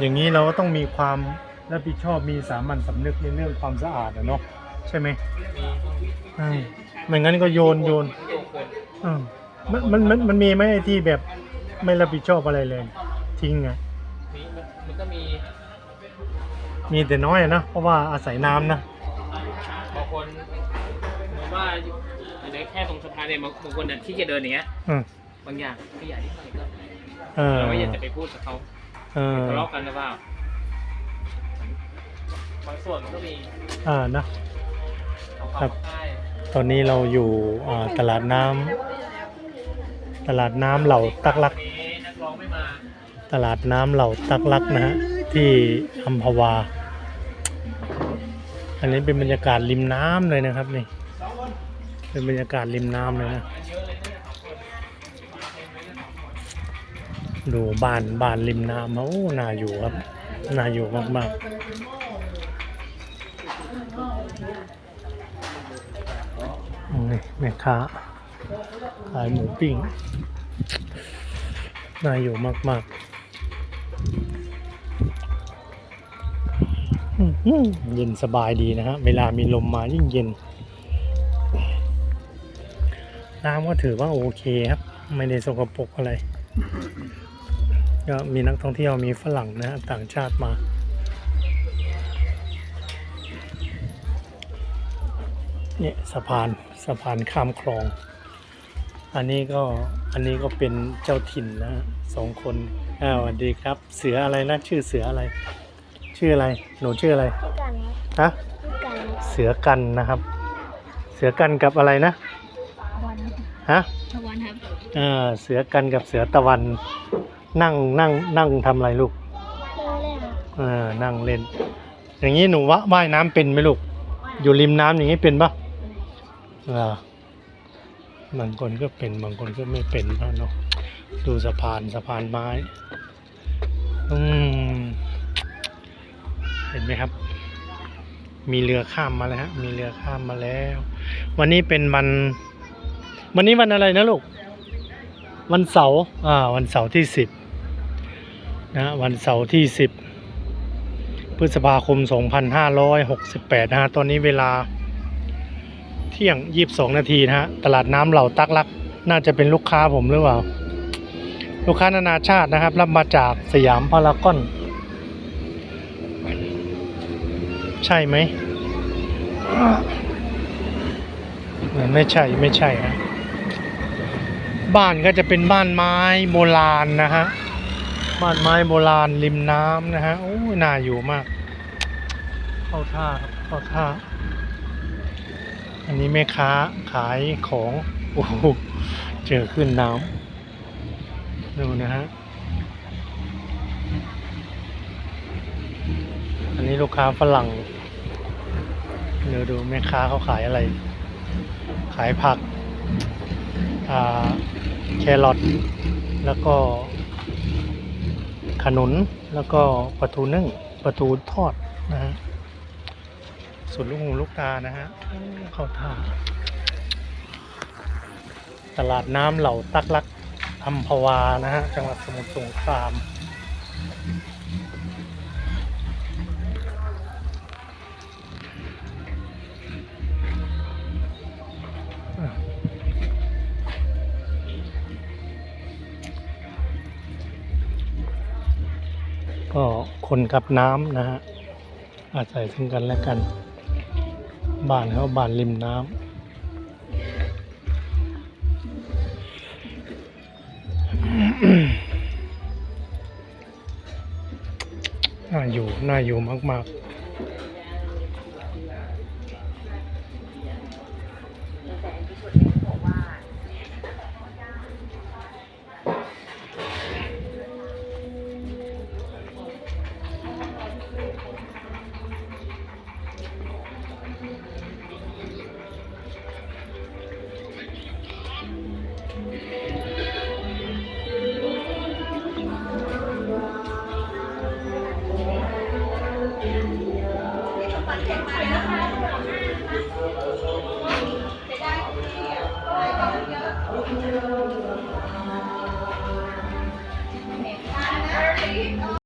อย่างนี้เราก็ต้องมีความรับผิดชอบมีสามัญสำนึกในเรื่องความสะอาดอะเนาะใช่ไหมมีต้องอืมไม่งั้นก็โยนโยนโยนคนอืมมันมันมันมันมีไหมไอ้ที่แบบไม่รับผิดชอบอะไรเลย ทิ้งอะมีมันมันก็มีมีแต่น้อยอะนะเพราะว่าอาศัยน้ำนะบางคนเหมือนว่าอันนี้แค่ตรงสะพานเนี่ยบางบางคนเนี่ยที่จะเดินอย่างเงี้ยอืมบางอย่างขยะที่ไหนก็เออ เราไม่อยากจะไปพูดกับเขา เออทะเลาะกันหรือเปล่าบางส่วนมันก็มีอ่านะของเขาครับใช่ตอนนี้เราอยู่อ่าตลาดน้ำตลาดน้ำเหล่าตักลัก วันนี้นักร้องไม่มาตลาดน้ำเหล่าตักลักนะฮะที่อัมพวา อันนี้เป็นบรรยากาศริมน้ำเลยนะครับนี่ เป็นบรรยากาศริมน้ำเลยนะเยอะเลยเนี่ยสองคน ดูบ้านบ้านริมน้ำโอ้น่าอยู่ครับ น่าอยู่มากๆนี่แม่ค้าขายหมูปิ้ง น่าอยู่มากๆ เย็นสบายดีนะฮะ เวลามีลมมายิ่งเย็น น้ำก็ถือว่าโอเคครับ ไม่ได้สกปรกอะไร ก็มีนักท่องเที่ยวมีฝรั่งนะฮะต่างชาติมา เนี่ยสะพานสะพานข้ามคลอง อันนี้ก็อันนี้ก็เป็นเจ้าถิ่นนะฮะสองคนอ้าวสวัสดีครับ เสืออะไรนะชื่อเสืออะไร ชื่ออะไรหนูชื่ออะไรพี่กันครับฮะพี่กันครับเสือกันนะครับ เสือกันกับอะไรนะวันฮะตะวันครับเออเสือกันกับเสือตะวัน นั่งนั่งนั่งทำอะไรลูกเล่นเล่นครับเออนั่งเล่น อย่างนี้หนูวะว่ายน้ำเป็นไหมลูก อยู่ริมน้ำอย่างนี้เป็นปะเออบางคนก็เป็นบางคนก็ไม่เป็นนะเนาะดูสะพานสะพานไม้อืมเห็นไหมครับ มีเรือข้ามมาแล้วฮะมีเรือข้ามมาแล้ว วันนี้เป็นวัน วันนี้วันอะไรนะลูก วันเสาร์อ่า วันเสาร์ที่สิบ นะวันเสาร์ที่สิบพฤษภาคม 2568 นะฮะ ตอนนี้เวลาเที่ยง 22 นาทีนะฮะ ตลาดน้ำเหล่าตักลัก น่าจะเป็นลูกค้าผมหรือเปล่า ลูกค้านานาชาตินะครับ รับมาจากสยามพารากอน ใช่ไหม ไม่ใช่ไม่ใช่ฮะบ้านก็จะเป็นบ้านไม้โบราณนะฮะ บ้านไม้โบราณริมน้ำนะฮะโอ้น่าอยู่มาก เข้าท่าครับเข้าท่า อันนี้แม่ค้าขายของโอ้เจอขึ้นน้ำดูนะฮะอันนี้ลูกค้าฝรั่งเดี๋ยวดูแม่ค้าเขาขายอะไร ขายผักแครอทแล้วก็ ขนุนแล้วก็ปลาทูนึ่งปลาทูทอดนะฮะสุดลูกหูลูกตานะฮะเข้าท่าตลาดน้ำเหล่าตักลักอัมพวานะฮะจังหวัดสมุทรสงคราม ก็คนกับน้ำนะฮะอาศัยซึ่งกันและกัน บ้านเขาบ้านริมน้ำน่าอยู่ น่าอยู่มาก ๆ